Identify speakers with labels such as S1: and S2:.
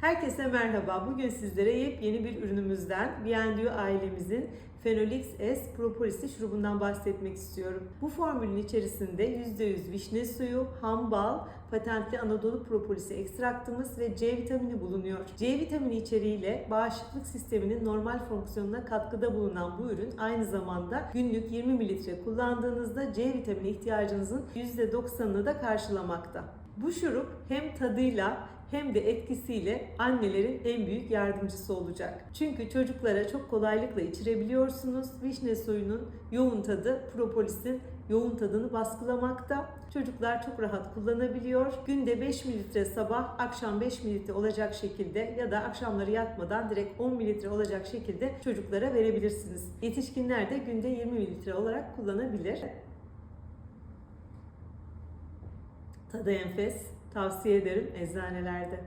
S1: Herkese merhaba. Bugün sizlere yepyeni bir ürünümüzden B&U ailemizin Phenolix S Propolisli şurubundan bahsetmek istiyorum. Bu formülün içerisinde %100 vişne suyu, ham bal, patentli Anadolu Propolisi ekstraktımız ve C vitamini bulunuyor. C vitamini içeriğiyle bağışıklık sisteminin normal fonksiyonuna katkıda bulunan bu ürün aynı zamanda günlük 20 mililitre kullandığınızda C vitamini ihtiyacınızın %90'ını da karşılamakta. Bu şurup hem tadıyla hem de etkisiyle annelerin en büyük yardımcısı olacak. Çünkü çocuklara çok kolaylıkla içirebiliyorsunuz. Vişne suyunun yoğun tadı propolisin yoğun tadını baskılamakta. Çocuklar çok rahat kullanabiliyor. Günde 5 mililitre sabah, akşam 5 mililitre olacak şekilde ya da akşamları yatmadan direkt 10 mililitre olacak şekilde çocuklara verebilirsiniz. Yetişkinler de günde 20 mililitre olarak kullanabilir. Tadı enfes. Tavsiye ederim eczanelerde.